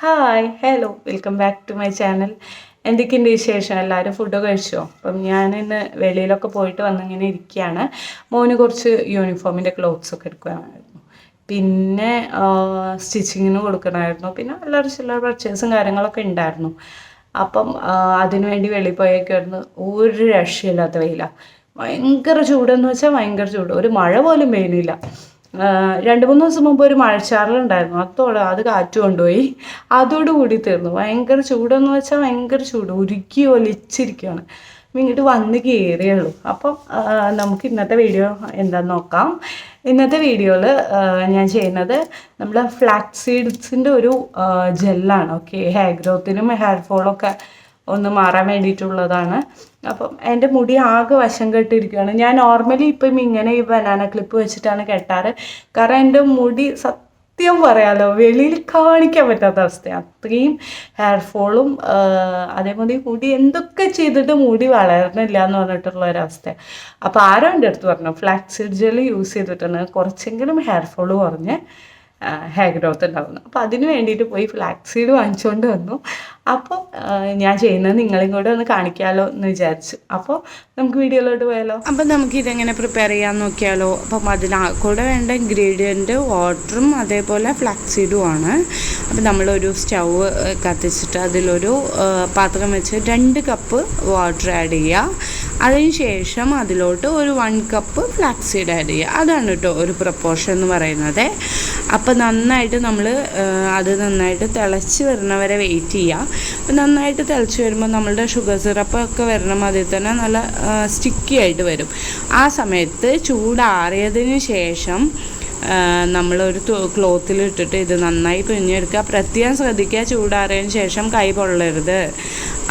Hi hello welcome back to my channel എന്തൊക്കെയുണ്ട് വിശേഷം? എല്ലാവരും ഫുഡ് കഴിച്ചോ? അപ്പം ഞാൻ ഇന്ന് വെളിയിലൊക്കെ പോയിട്ട് വന്നിങ്ങനെ ഇരിക്കുകയാണ്. മോന് കുറച്ച് യൂണിഫോമിന്റെ ക്ലോത്ത്സ് ഒക്കെ എടുക്കുകയായിരുന്നു പിന്നെ സ്റ്റിച്ചിങ്ങിന് കൊടുക്കണമായിരുന്നു. പിന്നെ എല്ലാവരും ചില പർച്ചേസും കാര്യങ്ങളൊക്കെ ഉണ്ടായിരുന്നു. അപ്പം അതിനുവേണ്ടി വെളി പോയേക്കായിരുന്നു ഒരു രക്ഷയില്ലാത്ത വെയിലാണ് ഭയങ്കര ചൂടെന്ന് വെച്ചാൽ ഭയങ്കര ചൂട്. ഒരു മഴ പോലും പെയ്യുന്നില്ല. രണ്ട് മൂന്ന് ദിവസം മുമ്പ് ഒരു മഴച്ചാറലുണ്ടായിരുന്നു അതോടെ അത് കാറ്റ് കൊണ്ടുപോയി. അതോടുകൂടി തീർന്നു. ഭയങ്കര ചൂടെന്ന് വെച്ചാൽ ഭയങ്കര ചൂട്. ഉരുക്കി ഒലിച്ചിരിക്കുകയാണ് ഇങ്ങോട്ട് വന്ന് കയറിയുള്ളൂ. അപ്പം നമുക്ക് ഇന്നത്തെ വീഡിയോ എന്താന്ന് നോക്കാം. ഇന്നത്തെ വീഡിയോയിൽ ഞാൻ ചെയ്യുന്നത് നമ്മൾ ഫ്ലാക്സ് സീഡ്സിന്റെ ഒരു ജെല്ലാണ് ഓക്കെ ഹെയർ ഗ്രോത്തിനും ഹെയർ ഫോളൊക്കെ ഒന്ന് മാറാൻ വേണ്ടിയിട്ടുള്ളതാണ്. അപ്പം എന്റെ മുടി ആകെ വശം കെട്ടിയിരിക്കുകയാണ്. ഞാൻ നോർമലി ഇപ്പം ഇങ്ങനെ ഈ ബനാന ക്ലിപ്പ് വെച്ചിട്ടാണ് കെട്ടാറ്. കാരണം എന്റെ മുടി സത്യം പറയാലോ വെളിയിൽ കാണിക്കാൻ പറ്റാത്ത അവസ്ഥയാണ് അത്രയും ഹെയർ ഫോളും അതേപോലെ മുടി എന്തൊക്കെ ചെയ്തിട്ട് മുടി വളർന്നില്ല എന്ന് പറഞ്ഞിട്ടുള്ള ഒരവസ്ഥ അപ്പോൾ ആരോ എന്റെ അടുത്ത് പറഞ്ഞു ഫ്ലാക്സിഡ് ജെൽ യൂസ് ചെയ്തിട്ടാണ് കുറച്ചെങ്കിലും ഹെയർ ഫോൾ കുറഞ്ഞ് ഹെയർ ഗ്രോത്ത് ഉണ്ടാകുന്നു അപ്പോൾ അതിന് വേണ്ടിയിട്ട് പോയി ഫ്ലാക്സ് സീഡ് വാങ്ങിച്ചുകൊണ്ട് വന്നു. അപ്പോൾ ഞാൻ ചെയ്യുന്നത് നിങ്ങളും കൂടെ ഒന്ന് കാണിക്കാമല്ലോ എന്ന് വിചാരിച്ചു. അപ്പോൾ നമുക്ക് വീഡിയോയിലോട്ട് പോയാലോ? അപ്പോൾ നമുക്ക് ഇതെങ്ങനെ പ്രിപ്പയർ ചെയ്യാൻ നോക്കിയാലോ? അപ്പം അതിന് കൂടെ വേണ്ട ഇൻഗ്രീഡിയന്റ് വാട്ടറും അതേപോലെ ഫ്ലാക്സീഡും ആണ്. അപ്പം നമ്മളൊരു സ്റ്റൗ കത്തിച്ചിട്ട് അതിലൊരു പാത്രം വെച്ച് രണ്ട് കപ്പ് വാട്ടർ ആഡ് ചെയ്യുക. അതിന് ശേഷം അതിലോട്ട് ഒരു one cup flax seed add ചെയ്യുക. അതാണ് കേട്ടോ ഒരു പ്രപ്പോർഷൻ എന്ന് പറയുന്നത്. അപ്പം നന്നായിട്ട് നമ്മൾ അത് നന്നായിട്ട് തിളച്ച് വരുന്നവരെ വെയിറ്റ് ചെയ്യുക അപ്പോൾ നന്നായിട്ട് തിളച്ച് വരുമ്പോൾ നമ്മളുടെ ഷുഗർ സിറപ്പ് ഒക്കെ വരണം അതിൽ തന്നെ നല്ല സ്റ്റിക്കി ആയിട്ട് വരും. ആ സമയത്ത് ചൂടാറിയതിന് ശേഷം നമ്മളൊരു ക്ലോത്തിൽ ഇട്ടിട്ട് ഇത് നന്നായി പിഴിഞ്ഞെടുക്കുക. പ്രത്യേകം ശ്രദ്ധിക്കുക ചൂടാറിയതിന് ശേഷം കൈ പൊള്ളരുത്.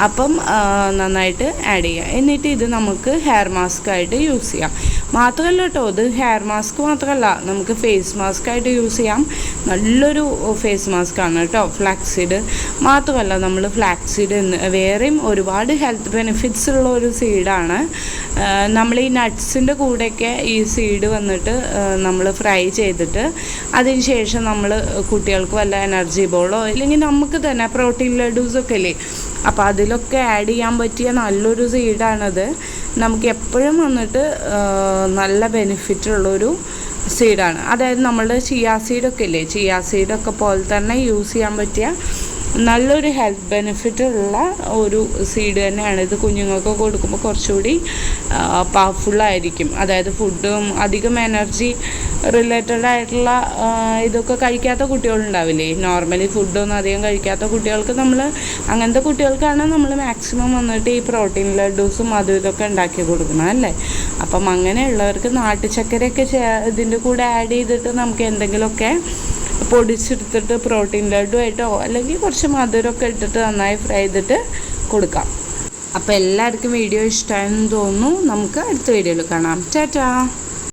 അപ്പം നന്നായിട്ട് ആഡ് ചെയ്യുക. എന്നിട്ട് ഇത് നമുക്ക് ഹെയർ മാസ്ക് ആയിട്ട് യൂസ് ചെയ്യാം. മാത്രമല്ല കേട്ടോ ഇത് ഹെയർ മാസ്ക് മാത്രമല്ല നമുക്ക് ഫേസ് മാസ്ക് ആയിട്ട് യൂസ് ചെയ്യാം. നല്ലൊരു ഫേസ് മാസ്ക് ആണ് കേട്ടോ ഫ്ലാക്സീഡ് മാത്രമല്ല നമ്മൾ ഫ്ലാക്സീഡ് എന്ന് വേറെയും ഒരുപാട് ഹെൽത്ത് ബെനിഫിറ്റ്സ് ഉള്ള ഒരു സീഡാണ് നമ്മൾ ഈ നട്ട്സിന്റെ കൂടെയൊക്കെ ഈ സീഡ് വന്നിട്ട് നമ്മൾ ഫ്രൈ ചെയ്തിട്ട് അതിന് ശേഷം നമ്മൾ കുട്ടികൾക്ക് വല്ല എനർജി ബോളോ ഇല്ലെങ്കിൽ നമുക്ക് തന്നെ പ്രോട്ടീൻ ലഡൂസൊക്കെ ഇല്ലേ? അപ്പോൾ അതിലൊക്കെ ആഡ് ചെയ്യാൻ പറ്റിയ നല്ലൊരു സീഡാണത് നമുക്ക് എപ്പോഴും വന്നിട്ട് നല്ല ബെനിഫിറ്റ് ഉള്ളൊരു സീഡാണ് അതായത് നമ്മളുടെ ചിയാ സീഡൊക്കെ ഇല്ലേ? ചിയാ സീഡൊക്കെ പോലെ തന്നെ യൂസ് ചെയ്യാൻ പറ്റിയ നല്ലൊരു ഹെൽത്ത് ബെനിഫിറ്റ് ഉള്ള ഒരു സീഡ് തന്നെയാണ്. ഇത് കുഞ്ഞുങ്ങൾക്ക് കൊടുക്കുമ്പോൾ കുറച്ചുകൂടി പവർഫുള്ളായിരിക്കും അതായത് ഫുഡും അധികം എനർജി റിലേറ്റഡ് ആയിട്ടുള്ള ഇതൊക്കെ കഴിക്കാത്ത കുട്ടികളുണ്ടാവില്ലേ? നോർമലി ഫുഡൊന്നും അധികം കഴിക്കാത്ത കുട്ടികൾക്ക് നമ്മൾ അങ്ങനത്തെ കുട്ടികൾക്കാണ് നമ്മൾ മാക്സിമം വന്നിട്ട് ഈ പ്രോട്ടീൻ ലഡൂസും അതും ഇതൊക്കെ ഉണ്ടാക്കി കൊടുക്കുന്നത് അല്ലേ? അപ്പം അങ്ങനെയുള്ളവർക്ക് നാട്ടുചക്കരയൊക്കെ ഇതിന്റെ കൂടെ ആഡ് ചെയ്തിട്ട് നമുക്ക് എന്തെങ്കിലുമൊക്കെ പൊടിച്ചെടുത്തിട്ട് പ്രോട്ടീൻ ലഡു ആയിട്ടോ അല്ലെങ്കിൽ കുറച്ച് മധുരമൊക്കെ ഇട്ടിട്ട് നന്നായി ഫ്രൈ ചെയ്തിട്ട് കൊടുക്കാം. അപ്പോൾ എല്ലാവർക്കും വീഡിയോ ഇഷ്ടമായെന്ന് തോന്നുന്നു. നമുക്ക് അടുത്ത വീഡിയോയിൽ കാണാം. ടാറ്റാ.